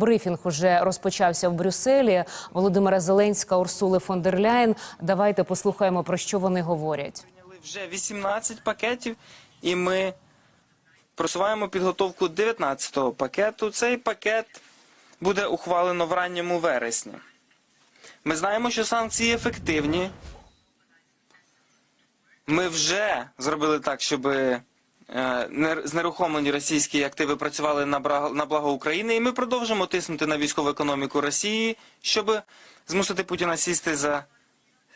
Брифінг уже розпочався в Брюсселі. Володимира Зеленська, Урсули фон дер Ляєн. Давайте послухаємо про що вони говорять. Вже 18 пакетів, і ми просуваємо підготовку 19-го пакету. Цей пакет буде ухвалено в ранньому вересні. Ми знаємо, що санкції ефективні. Ми вже зробили так, щоб нер- знерухомлені російські активи працювали на благо України, і ми продовжимо тиснути на військову економіку Росії, щоб змусити Путіна сісти за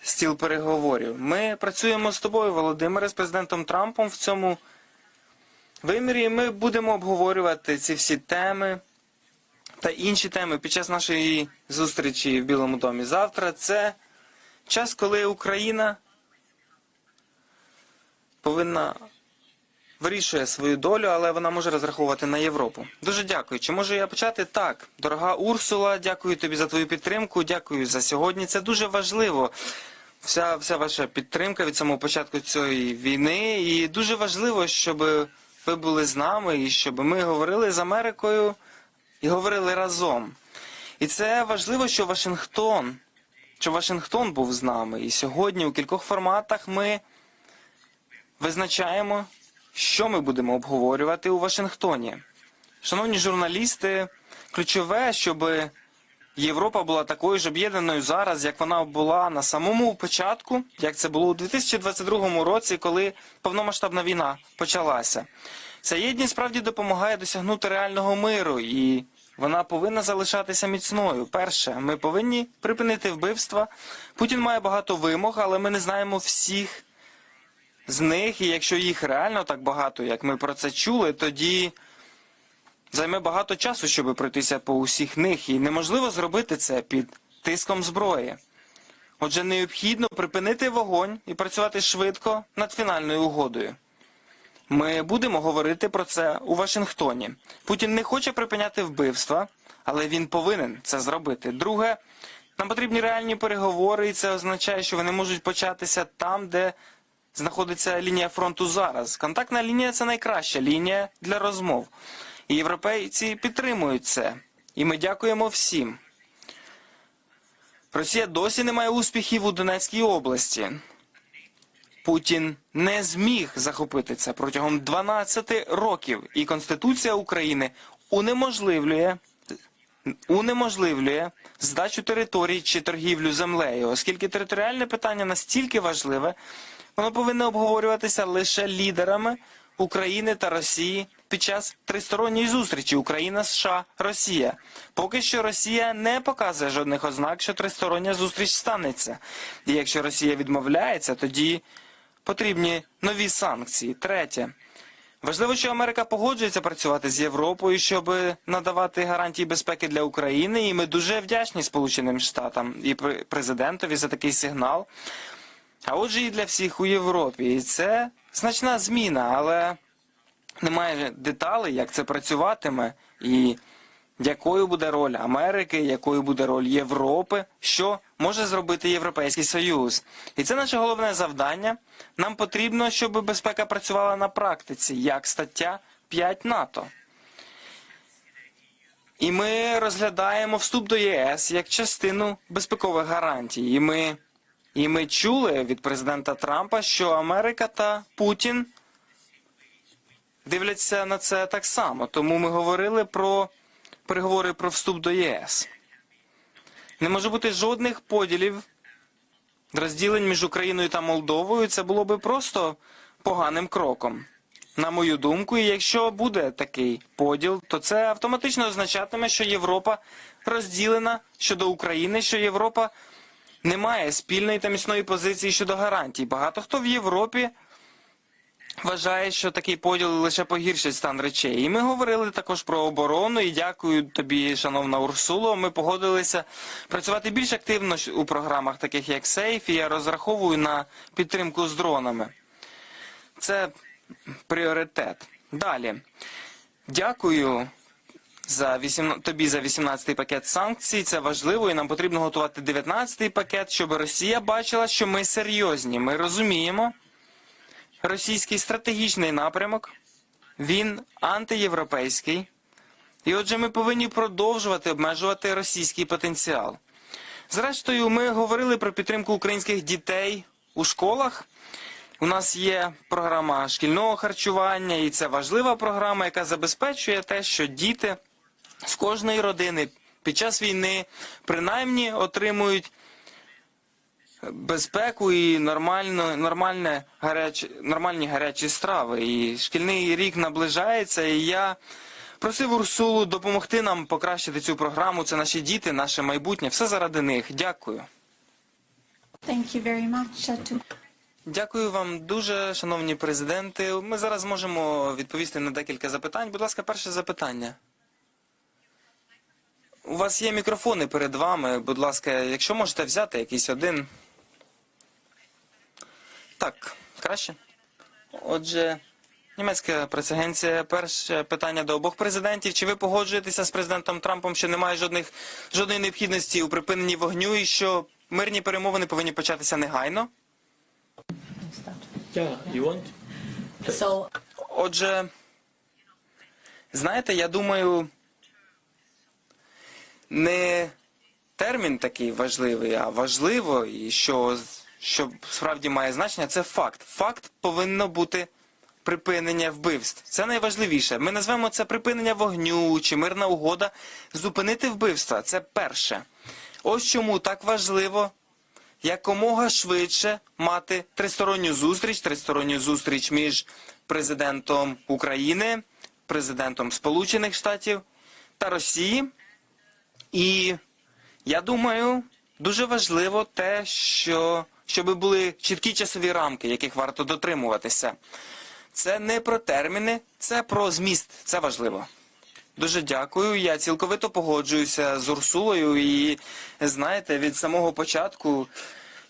стіл переговорів. Ми працюємо з тобою, Володимире, з президентом Трампом в цьому вимірі. і Ми будемо обговорювати ці всі теми та інші теми під час нашої зустрічі в Білому домі. Завтра це час, коли Україна повинна вирішує свою долю, але вона може розраховувати на Європу. Дуже дякую. Чи можу я почати? Так, дорога Урсула, дякую тобі за твою підтримку. Дякую за сьогодні. Це дуже важливо. Вся, вся ваша підтримка від самого початку цієї війни. І дуже важливо, щоб ви були з нами і щоб ми говорили з Америкою і говорили разом. І це важливо, що Вашингтон, що Вашингтон був з нами. І сьогодні у кількох форматах ми визначаємо, що ми будемо обговорювати у Вашингтоні. Шановні журналісти, ключове, щоб Європа була такою ж об'єднаною зараз, як вона була на самому початку, як це було у 2022 році, коли повномасштабна війна почалася. Ця єдність справді допомагає досягнути реального миру, і вона повинна залишатися міцною. Перше, ми повинні припинити вбивства. Путін має багато вимог, але ми не знаємо всіх з них, і якщо їх реально так багато, як ми про це чули, тоді займе багато часу, щоб пройтися по усіх них, і неможливо зробити це під тиском зброї. Отже, необхідно припинити вогонь і працювати швидко над фінальною угодою. Ми будемо говорити про це у Вашингтоні. Путін не хоче припиняти вбивства, але він повинен це зробити. Друге, нам потрібні реальні переговори, і це означає, що вони можуть початися там, де знаходиться лінія фронту зараз. Контактна лінія це найкраща лінія для розмов. І європейці підтримують це. І ми дякуємо всім. Росія досі не має успіхів у Донецькій області. Путін не зміг захопити це протягом 12 років, і Конституція України унеможливлює унеможливлює здачу територій чи торгівлю землею, оскільки територіальне питання настільки важливе, воно повинно обговорюватися лише лідерами України та Росії під час тристоронньої зустрічі Україна, США, Росія. Поки що Росія не показує жодних ознак, що тристороння зустріч станеться. І якщо Росія відмовляється, тоді потрібні нові санкції. Третє. Важливо, що Америка погоджується працювати з Європою, щоб надавати гарантії безпеки для України, і ми дуже вдячні Сполученим Штатам і пр- президентові за такий сигнал. А отже, і для всіх у Європі. І це значна зміна, але немає деталей, як це працюватиме, і якою буде роль Америки, якою буде роль Європи, що може зробити Європейський Союз. І це наше головне завдання. Нам потрібно, щоб безпека працювала на практиці, як стаття 5 НАТО. І ми розглядаємо вступ до ЄС як частину безпекових гарантій. І ми, і ми чули від президента Трампа, що Америка та Путін дивляться на це так само. Тому ми говорили про переговори про вступ до ЄС. Не може бути жодних поділів, розділень між Україною та Молдовою. Це було би просто поганим кроком. На мою думку, і якщо буде такий поділ, то це автоматично означатиме, що Європа розділена щодо України, що Європа не має спільної та міцної позиції щодо гарантій. Багато хто в Європі вважає, що такий поділ лише погіршить стан речей. І ми говорили також про оборону. І дякую тобі, шановна Урсуло. Ми погодилися працювати більш активно у програмах, таких як Сейф. І я розраховую на підтримку з дронами. Це пріоритет. Далі. Дякую. За 8, тобі за 18-й пакет санкцій це важливо, і нам потрібно готувати 19-й пакет, щоб Росія бачила, що ми серйозні. Ми розуміємо, російський стратегічний напрямок, він антиєвропейський, І отже, ми повинні продовжувати обмежувати російський потенціал. Зрештою, ми говорили про підтримку українських дітей у школах. У нас є програма шкільного харчування, і це важлива програма, яка забезпечує те, що діти з кожної родини під час війни принаймні отримують безпеку і нормально, нормальне гаряче, нормальні гарячі страви. І шкільний рік наближається, і я просив Урсулу допомогти нам покращити цю програму. Це наші діти, наше майбутнє. Все заради них. Дякую. Thank you very much. Дякую вам дуже, шановні президенти. Ми зараз можемо відповісти на декілька запитань. Будь ласка, перше запитання. У вас є мікрофони перед вами. Будь ласка, якщо можете взяти якийсь один. Так, краще. Отже, німецька прес-агенція. Перше питання до обох президентів. Чи ви погоджуєтеся з президентом Трампом, що немає жодних жодної необхідності у припиненні вогню і що мирні перемовини повинні початися негайно? Yeah, you want? So, Отже, знаєте, я думаю, не термін такий важливий, а важливо, і що, що справді має значення, це факт. Факт повинно бути припинення вбивств. Це найважливіше. Ми назвемо це припинення вогню чи мирна угода. Зупинити вбивства це перше. Ось чому так важливо якомога швидше мати тристоронню зустріч, тристоронню зустріч між президентом України, президентом Сполучених Штатів та Росії. І я думаю, дуже важливо те, що щоб були чіткі часові рамки, яких варто дотримуватися. Це не про терміни, це про зміст. Це важливо. Дуже дякую. Я цілковито погоджуюся з Урсулою. І знаєте, від самого початку,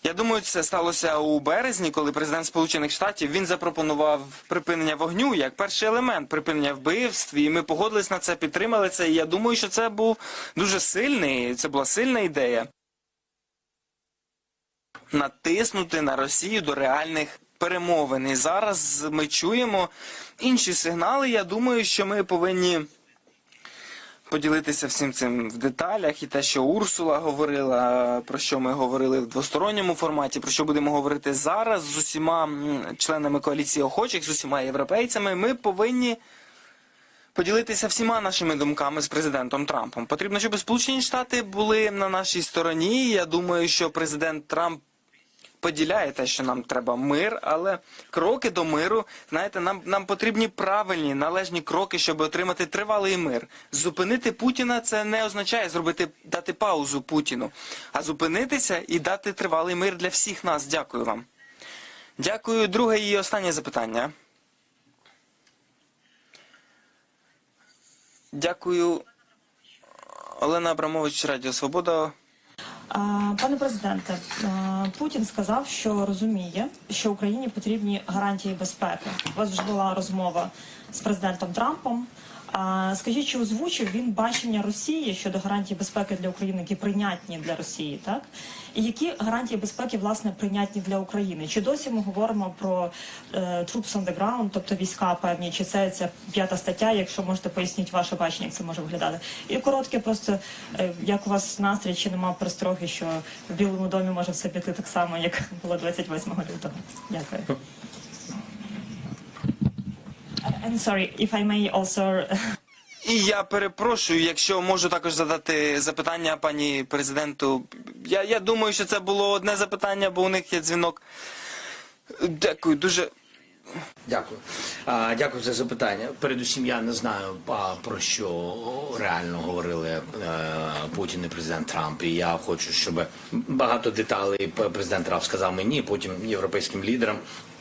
я думаю, це сталося у березні, коли президент Сполучених Штатів він запропонував припинення вогню як перший елемент припинення вбивств. І ми погодились на це, підтримали це. І я думаю, що це був дуже сильний. Це була сильна ідея. Натиснути на Росію до реальних перемовин. І зараз ми чуємо інші сигнали. Я думаю, що ми повинні поділитися всім цим в деталях, і те, що Урсула говорила, про що ми говорили в двосторонньому форматі, про що будемо говорити зараз з усіма членами коаліції охочих, з усіма європейцями. Ми повинні поділитися всіма нашими думками з президентом Трампом. Потрібно, щоб Сполучені Штати були на нашій стороні. Я думаю, що президент Трамп поділяє те, що нам треба мир, але кроки до миру, знаєте, нам, нам потрібні правильні, належні кроки, щоб отримати тривалий мир. Зупинити Путіна це не означає зробити дати паузу Путіну, а зупинитися і дати тривалий мир для всіх нас. Дякую вам. Дякую. Друге і останнє запитання. Дякую. Олена Абрамович, Радіо Свобода. Пане президенте, Путін сказав, що розуміє, що Україні потрібні гарантії безпеки. У вас вже була розмова з президентом Трампом. Скажіть, чи озвучив він бачення Росії щодо гарантій безпеки для України, які прийнятні для Росії, так? І які гарантії безпеки власне прийнятні для України? Чи досі ми говоримо про е, troops on the ground, тобто війська певні, чи це ця п'ята стаття? Якщо можете поясніть ваше бачення, як це може виглядати? І коротке, просто е, як у вас настрій, чи нема перестроги, що в Білому домі може все піти так само, як було 28 лютого? Дякую. I'm sorry, if I may also І я перепрошую, якщо можу також задати запитання пані президенту. Я, я думаю, що це було одне запитання, бо у них є дзвінок. Дякую, дуже. Дякую. А, дякую за запитання. Передусім, я не знаю, а, про що реально говорили е, Путін і президент Трамп. І я хочу, щоб багато деталей президент Трамп сказав мені, потім європейським лідерам.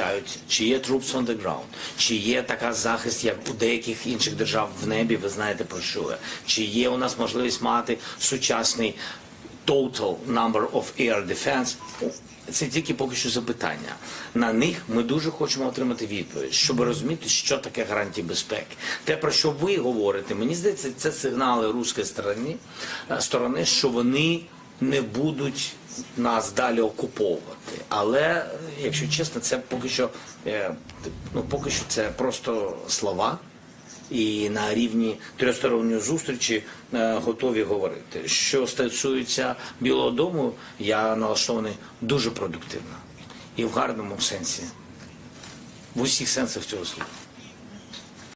вивчають, чи є troops on the ground, чи є така захист, як у деяких інших держав в небі, ви знаєте про що я. Чи є у нас можливість мати сучасний total number of air defense. Це тільки поки що запитання. На них ми дуже хочемо отримати відповідь, щоб розуміти, що таке гарантії безпеки. Те, про що ви говорите, мені здається, це сигнали руської сторони, сторони, що вони не будуть нас далі окуповувати. Але, якщо чесно, це поки що, е, ну, поки що це просто слова і на рівні тристоронньої зустрічі е, готові говорити. Що стосується Білого Дому, я налаштований дуже продуктивно і в гарному сенсі, в усіх сенсах цього слова.